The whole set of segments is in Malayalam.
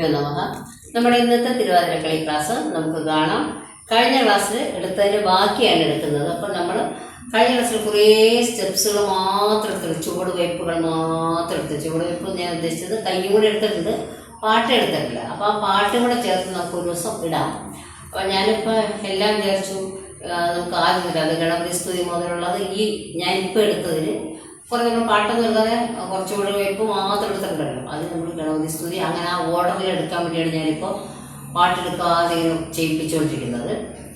ഗുരുഭ്യോ നമഃ. നമ്മുടെ ഇന്നത്തെ തിരുവാതിരക്കളി ക്ലാസ് നമുക്ക് കാണാം. കഴിഞ്ഞ ക്ലാസ്സിൽ എടുത്തതിന്റെ ബാക്കിയാണ് എടുക്കുന്നത്. അപ്പം നമ്മൾ കഴിഞ്ഞ ക്ലാസ്സിൽ കുറേ സ്റ്റെപ്സുകൾ മാത്രം എടുത്തു ചുവട് വയ്പ്പുകൾ മാത്രം എടുത്തു ചുവട് വയ്പ്പ് ഞാൻ ഉദ്ദേശിച്ചത് കയ്യും കൂടെ എടുത്തിട്ടുണ്ട്. പാട്ട് എടുത്തിട്ടില്ല. അപ്പോൾ ആ പാട്ടും കൂടെ ചേർത്ത് നമുക്ക് ഒരു ദിവസം ഇടാം. അപ്പോൾ ഞാനിപ്പോൾ എല്ലാം വിചാരിച്ചു നമുക്ക് ആദ്യം ഇടാം. അത് ഗണപതി സ്തുതി മുതലുള്ളത് ഈ ഞാനിപ്പോൾ എടുത്തതിന് കുറേ നമ്മൾ പാട്ട് എടുക്കാതെ കുറച്ചുകൂടെ വയ്പ്പ് മാത്രം എടുത്തിട്ടുണ്ടല്ലോ അത് നമ്മൾ ഗണപതി സ്തുതി അങ്ങനെ ആ ഓർഡറിൽ എടുക്കാൻ വേണ്ടിയാണ് ഞാനിപ്പോൾ പാട്ടെടുക്കാതെ ചെയ്യിപ്പിച്ചുകൊണ്ടിരിക്കുന്നത്.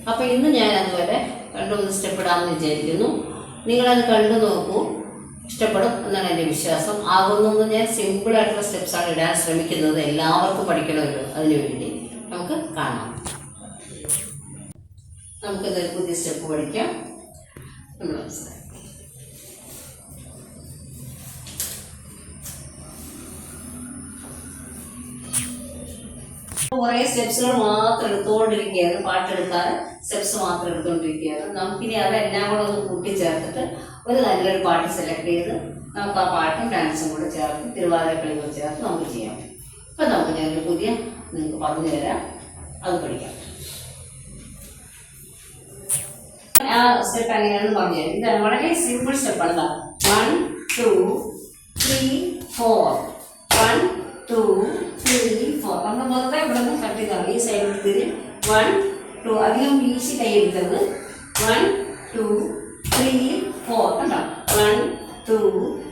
അപ്പോൾ ഇന്ന് ഞാൻ അതുവരെ കണ്ടു സ്റ്റെപ്പ് ഇടാമെന്ന് വിചാരിക്കുന്നു. നിങ്ങളത് കണ്ടു നോക്കൂ. ഇഷ്ടപ്പെടും എന്നാണ് എന്റെ വിശ്വാസം. ആകുന്നത് ഞാൻ സിമ്പിളായിട്ടുള്ള സ്റ്റെപ്സാണ് ഇടാൻ ശ്രമിക്കുന്നത്. എല്ലാവർക്കും പഠിക്കണമല്ലോ അതിനു വേണ്ടി. നമുക്ക് കാണാം. നമുക്കിതൊരു പുതിയ സ്റ്റെപ്പ് പഠിക്കാം. നമ്മൾ മനസ്സിലാക്കി കുറേ സ്റ്റെപ്സുകൾ മാത്രം എടുത്തുകൊണ്ടിരിക്കുകയാണ്. പാട്ടെടുക്കാതെ സ്റ്റെപ്സ് മാത്രം എടുത്തുകൊണ്ടിരിക്കുകയാണ്. നമുക്കിനി അതെല്ലാം കൂടെ ഒന്ന് കൂട്ടിച്ചേർത്തിട്ട് ഒരു നല്ലൊരു പാട്ട് സെലക്ട് ചെയ്ത് നമുക്ക് ആ പാട്ടും ഡാൻസും കൂടെ ചേർത്ത് തിരുവാതിരക്കളി കൂടെ ചേർത്ത് നമുക്ക് ചെയ്യാം. ഇപ്പൊ നമുക്ക് ഞാനൊരു പുതിയ നിങ്ങൾക്ക് പറഞ്ഞു തരാം. അത് പഠിക്കാം. ആ സ്റ്റെപ്പ് എങ്ങനെയാണെന്ന് പറഞ്ഞു തരാം ഇതാണ് വളരെ സിമ്പിൾ സ്റ്റെപ്പാണ് one two three four to three four നമ്മൾ മൊത്തം ഇവിടെ നിന്ന് കട്ട് ചെയ്താൽ ഈ സൈഡിൽ തിരി വൺ ടു അധികം വീശി കൈ എടുക്കരുത്. വൺ ടു ത്രീ ഫോർ കണ്ടോ? വൺ ടു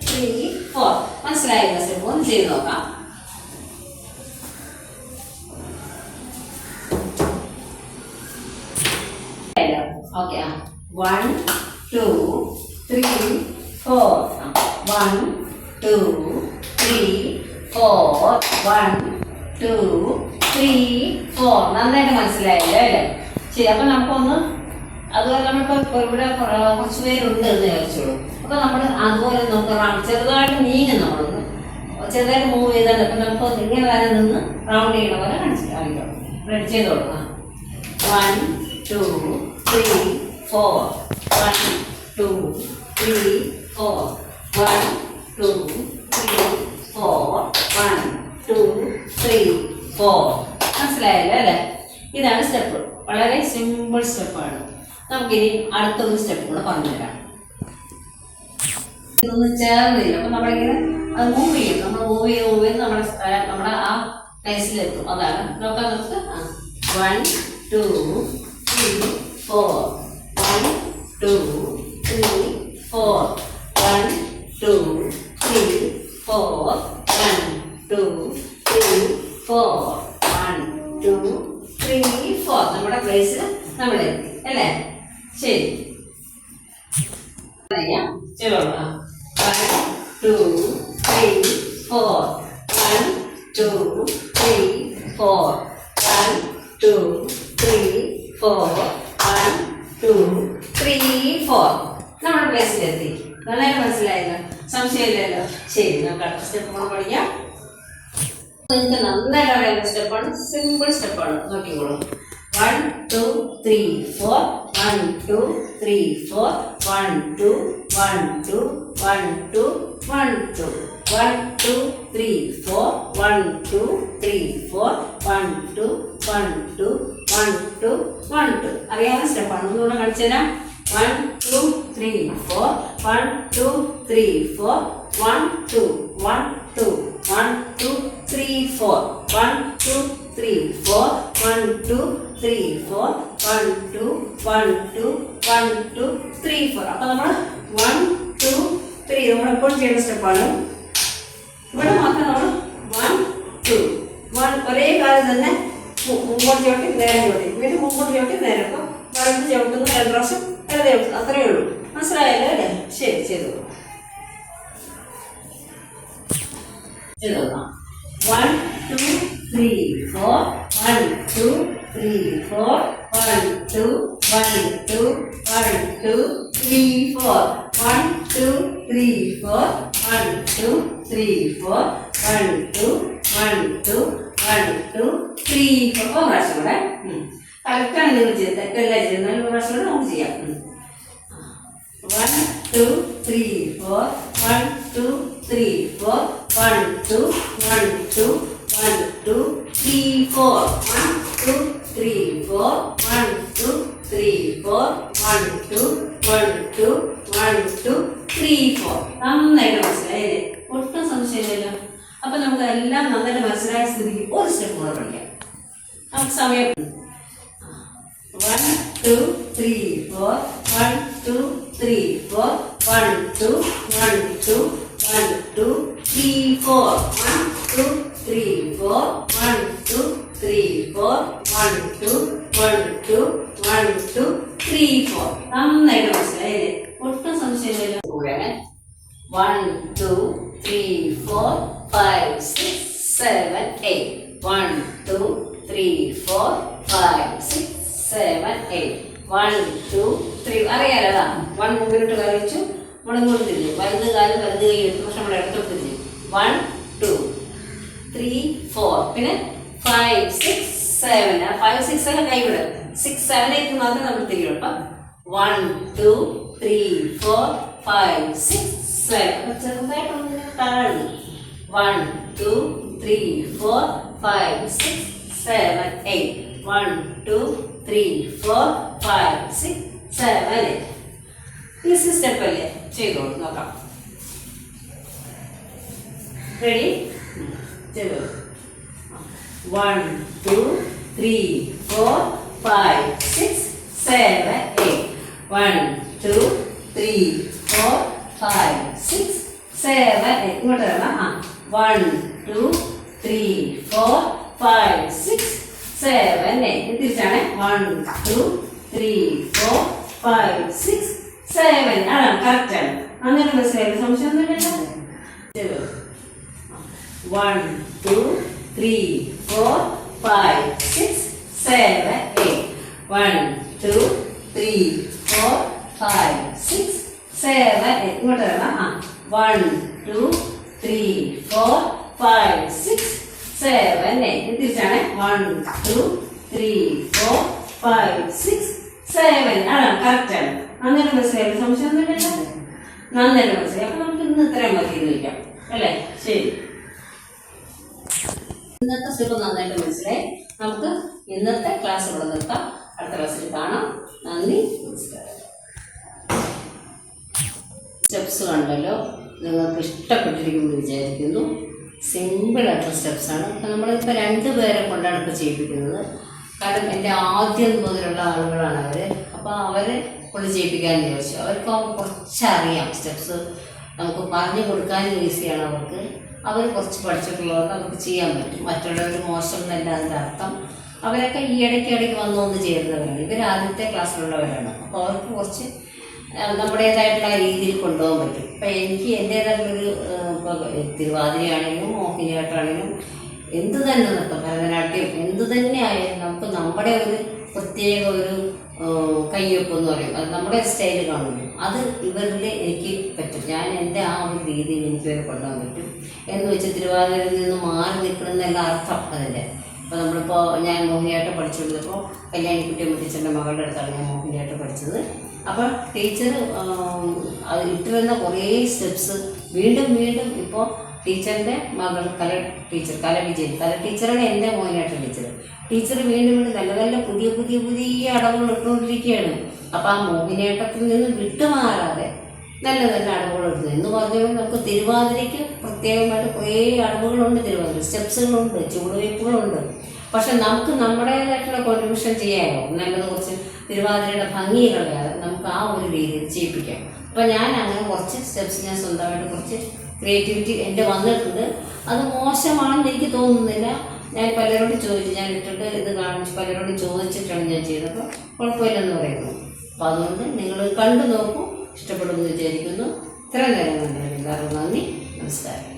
ത്രീ ഫോർ മനസ്സിലായില്ല സ്റ്റെപ്പ് ഒന്ന് ചെയ്ത് നോക്കാം. ഓക്കെ ആ. One two three four one two four one two three four നന്നായിട്ട് മനസ്സിലായല്ലോ അല്ലേ? ശരി അപ്പം നമുക്കൊന്ന് അതുപോലെ നമ്മളിപ്പോൾ ഇവിടെ കുറ- കുറച്ച് പേരുണ്ട് എന്ന് വിചാരിച്ചോളൂ. അപ്പോൾ നമ്മൾ അതുപോലെ നമുക്ക് ചെറുതായിട്ട് നീങ്ങും നമ്മളൊന്ന് ചെറുതായിട്ട് മൂവ് ചെയ്താൽ അപ്പം നമുക്ക് ഇങ്ങനെ വരെ നിന്ന് റൗണ്ട് ചെയ്യണ പോലെ കാണിച്ചു റെഡി ചെയ്ത് കൊടുക്കാം. One two three four one two three four one two three four one two three four മനസ്സിലായല്ലോ അല്ലേ? ഇതാണ് സ്റ്റെപ്പ് വളരെ സിമ്പിൾ സ്റ്റെപ്പാണ് നമുക്കിനി അടുത്തൊരു സ്റ്റെപ്പ് കൂടെ പറഞ്ഞുതരാം. ഇതൊന്നും ചേർന്നില്ല. അപ്പം നമ്മളിങ്ങനെ അത് മൂവ് ചെയ്യും. നമ്മൾ മൂവ് ചെയ്ത് മൂവ് ചെയ്ത് നമ്മുടെ സ്ഥലം നമ്മുടെ ആ പ്ലേസിലെത്തും അതാണ്. നോക്കാം നമുക്ക്. One two three four one two three four one two three four one two three four to three four നമ്മുടെ പ്ലേസിൽ നമ്മളെത്തി അല്ലേ? ശരി. ചെയ്തോളാം one two three four one two three four one two three four one two three four നമ്മുടെ പ്ലേസിലെത്തി നല്ല മനസ്സിലായല്ലോ? സംശയമില്ലല്ലോ? ശരി നമുക്ക് അടുത്ത സ്റ്റെപ്പ് കൂടെ പഠിക്കാം. നിങ്ങൾക്ക് നന്നായിട്ട് അറിയാവുന്ന സ്റ്റെപ്പാണ് സിമ്പിൾ സ്റ്റെപ്പാണ് നോക്കിക്കോളൂ. One two three four one two three four one two one two one two one two one two three four one two three four one two one two one two one two അറിയാവുന്ന സ്റ്റെപ്പാണ് ഒന്നുകൂടെ കാണിച്ചു തരാം. One two three four one two three four one two one two one two three four one two three four one two three four one two one two one two three four അപ്പൊ നമ്മൾ വൺ ടു ത്രീ നമ്മൾ എപ്പോഴും ചെയ്യുന്ന സ്റ്റെപ്പാണ് ഇവിടെ മാത്രം നമ്മൾ വൺ ടു വൺ ഒരേ കാലം തന്നെ മുമ്പോട്ട് ചവിട്ടി നേരെ ചവിട്ടി. വീണ്ടും മുമ്പോട്ട് ചവിട്ടി നേരെ. അപ്പം വലത്ത് ചവിട്ടുന്നു. രണ്ട് പ്രാവശ്യം ഇടത് ചവിട്ടുന്നു അത്രയേ ഉള്ളൂ. മനസ്സിലായല്ലോ? അല്ലേ ശരി ചെയ്തു. ചെയ്തു one two three four one two three four one two one two one two three four one two three four one two three four one two one two one two three four ഒരു പ്രാവശ്യം കൂടെ. കറക്റ്റാണ് നിങ്ങൾ ചെയ്ത് തെറ്റല്ല ചെയ്യുന്നത് ഒരു പ്രാവശ്യം കൂടെ നമുക്ക് ചെയ്യാം. One two three four one two three four one two one two one two three four one two three four one two three four one two one two one two three four നന്നായിട്ട് മനസ്സിലായില്ലേ ഒട്ടും സംശയമില്ലല്ലോ. അപ്പൊ നമുക്ക് എല്ലാം നന്നായിട്ട് മനസ്സിലായ സ്ഥിതിക്ക് ഒരു സ്റ്റെപ്പ് കൂടെ പഠിക്കാം. നമുക്ക് സമയം. One two three four one two three four one two one two one two three four one two three four one two three four one two one two one two three four നന്നായിട്ട് മനസ്സിലായില്ലേ ഒട്ടും സംശയമില്ല one two three four five six seven eight one two three four five six seven eight one two three അറിയാലോ വൺ മുമ്പിലോട്ട് കളിച്ചു നമ്മളിങ്ങോട്ട് തിരിഞ്ഞു വലത് കാലം വലത് കൈ എടുത്തു പക്ഷെ നമ്മൾ ഇടത്തോട്ട് തിരിഞ്ഞു. വൺ ടു ത്രീ ഫോർ പിന്നെ ഫൈവ് സിക്സ് സെവൻ ആ ഫൈവ് സിക്സ് ഒക്കെ കൈവിട് സിക്സ് സെവൻ എയ്റ്റ് മാത്രം നമ്മൾ തിരിയും അപ്പം one two three four five six seven ചെറുതായിട്ടൊന്ന് താഴ്ന്നു one two three four five six seven eight one two three four five six seven eight ഈ സ്റ്റെപ്പ് അല്ലേ? ചെയ്തോളൂ. നോക്കാം. റെഡി ചെയ്തോളൂ one two three four five six seven eight one two three four five six seven eight ഇങ്ങോട്ട് വരണം. ആ. One two three four five six seven eight തിരിച്ചാണ്. One two three four five six seven അതാണ് കറക്റ്റാണ് അങ്ങനെ മനസ്സിലായത് സംശയമൊന്നുമില്ലല്ലോ. ചെയ്തോ one two three four five six seven eight one two three four five six seven eight ഇങ്ങോട്ട് വരണം. ആ. One two three four five six seven eight തിരിച്ചാണ്. One two three four five six seven ആണ്. കറക്റ്റാണ് അങ്ങനെ മനസ്സിലായത് സംശയമൊന്നുമില്ലല്ലോ? നന്നായിട്ട് മനസ്സിലായി? അപ്പൊ നമുക്ക് ഇന്ന് ഇത്രയും മതി എന്ന് വയ്ക്കാം അല്ലേ ശരി ഇന്നത്തെ സ്റ്റെപ്പ് നന്നായിട്ട് മനസ്സിലായി നമുക്ക് ഇന്നത്തെ ക്ലാസ് ഇവിടെ നിർത്താം. അടുത്ത ക്ലാസ്സിൽ കാണാം. നന്ദി നമസ്കാരം. സ്റ്റെപ്സ് കണ്ടല്ലോ. നിങ്ങൾക്ക് ഇഷ്ടപ്പെട്ടിരിക്കുമെന്ന് വിചാരിക്കുന്നു. സിമ്പിളായിട്ടുള്ള സ്റ്റെപ്സ് സ്റ്റെപ്സാണ് ഇപ്പം നമ്മളിപ്പോൾ രണ്ട് പേരെ കൊണ്ടാണ് ഇപ്പോൾ ചെയ്യിപ്പിക്കുന്നത്. കാരണം എന്റെ ആദ്യം മുതലുള്ള ആളുകളാണ് അവർ അപ്പോൾ അവരെ കൊണ്ട് ചെയ്യിപ്പിക്കാൻ വിചാരിച്ചു. അവർക്ക് കുറച്ചറിയാം. സ്റ്റെപ്സ് നമുക്ക് പറഞ്ഞു കൊടുക്കാനും ഈസിയാണ് അവർക്ക്. അവർ കുറച്ച് പഠിച്ചിട്ടുള്ളവർക്ക് നമുക്ക് ചെയ്യാൻ പറ്റും. മറ്റുള്ളവർ മോശം എന്നല്ല അതിന്റെ അർത്ഥം. അവരൊക്കെ ഈ ഇടയ്ക്ക് ഇടയ്ക്ക് വന്നു വന്ന് ചേരുന്നവരാണ്. ഇവർ ആദ്യത്തെ ക്ലാസ്സിലുള്ളവരാണ്. അപ്പോൾ അവർക്ക് കുറച്ച് നമ്മുടേതായിട്ടുള്ള രീതിയിൽ കൊണ്ടുപോകാൻ പറ്റും. ഇപ്പം എനിക്ക് എന്റേതായിട്ടുള്ളൊരു ഇപ്പോൾ തിരുവാതിരയാണെങ്കിലും മോഹിനിയാട്ടാണെങ്കിലും എന്ത് തന്നെ നൃത്തം ഭരതനാട്യം എന്ത് തന്നെ ആയാലും നമുക്ക് നമ്മുടെ ഒരു പ്രത്യേക ഒരു കയ്യൊപ്പെന്ന് പറയും. അത് നമ്മുടെ സ്റ്റൈൽ കാണുന്നു അത് ഇവരിൽ എനിക്ക് പറ്റും. ഞാൻ എന്റെ ആ ഒരു രീതിയിൽ എനിക്ക് വരെ കൊണ്ടുപോകാൻ പറ്റും. എന്ന് വെച്ച് തിരുവാതിരയിൽ നിന്ന് മാറി നിൽക്കണമെന്നല്ല അർത്ഥം അതിന്റെ. അപ്പോൾ നമ്മളിപ്പോൾ ഞാൻ മോഹിനിയാട്ടം പഠിച്ചുകൊണ്ടിരുന്നപ്പോൾ കല്യാണിക്കുട്ടി മുട്ടിച്ചന്റെ മകളുടെ അടുത്താണ് ഞാൻ മോഹിനിയാട്ടം പഠിച്ചത്. അപ്പോൾ ടീച്ചർ അത് ഇട്ടിരുന്ന കുറേ സ്റ്റെപ്സ് വീണ്ടും വീണ്ടും ഇപ്പോൾ ടീച്ചറിന്റെ മകൾ കല ടീച്ചർ കല വിജയൻ കല ടീച്ചറാണ് എന്റെ മോഹിനിയാട്ടം ടീച്ചർ. ടീച്ചർ വീണ്ടും വീണ്ടും നല്ല നല്ല പുതിയ പുതിയ പുതിയ അടവുകൾ ഇട്ടുകൊണ്ടിരിക്കുകയാണ്. അപ്പോൾ ആ മോഹിനിയാട്ടത്തിൽ നിന്ന് വിട്ടുമാറാതെ നല്ല നല്ല അടവുകൾ അടവുകളുണ്ട് എന്ന് പറഞ്ഞാൽ നമുക്ക് തിരുവാതിരയ്ക്ക് പ്രത്യേകമായിട്ട് കുറേ അടവുകളുണ്ട് തിരുവനന്തപുരം. സ്റ്റെപ്സുകളുണ്ട് ചുവടുവയ്പ്പുകളുണ്ട്. പക്ഷെ നമുക്ക് നമ്മുടേതായിട്ടുള്ള കോൺട്രിബ്യൂഷൻ ചെയ്യാമോ നല്ലത് കുറച്ച് തിരുവാതിരയുടെ ഭംഗി കളയാതെ നമുക്ക് ആ ഒരു രീതിയിൽ ചെയ്യിപ്പിക്കാം. അപ്പം ഞാൻ അങ്ങനെ കുറച്ച് സ്റ്റെപ്സ് ഞാൻ സ്വന്തമായിട്ട് കുറച്ച് ക്രിയേറ്റിവിറ്റി എന്റെ വന്നിട്ടുണ്ട്. അത് മോശമാണെന്ന് എനിക്ക് തോന്നുന്നില്ല. ഞാൻ പലരോടും ചോദിച്ചു ഞാൻ ഇട്ടിട്ട് ഇത് കാണിച്ച് പലരോടും ചോദിച്ചിട്ടാണ് ഞാൻ ചെയ്തപ്പോൾ കുഴപ്പമില്ലെന്ന് പറയുന്നു. അപ്പോൾ അതുകൊണ്ട് നിങ്ങൾ കണ്ടു നോക്കൂ. ഇഷ്ടപ്പെടുമെന്ന് വിചാരിക്കുന്നു. ഇത്രയും നേരം കണ്ടതിന് എല്ലാവർക്കും നന്ദി. നമസ്കാരം.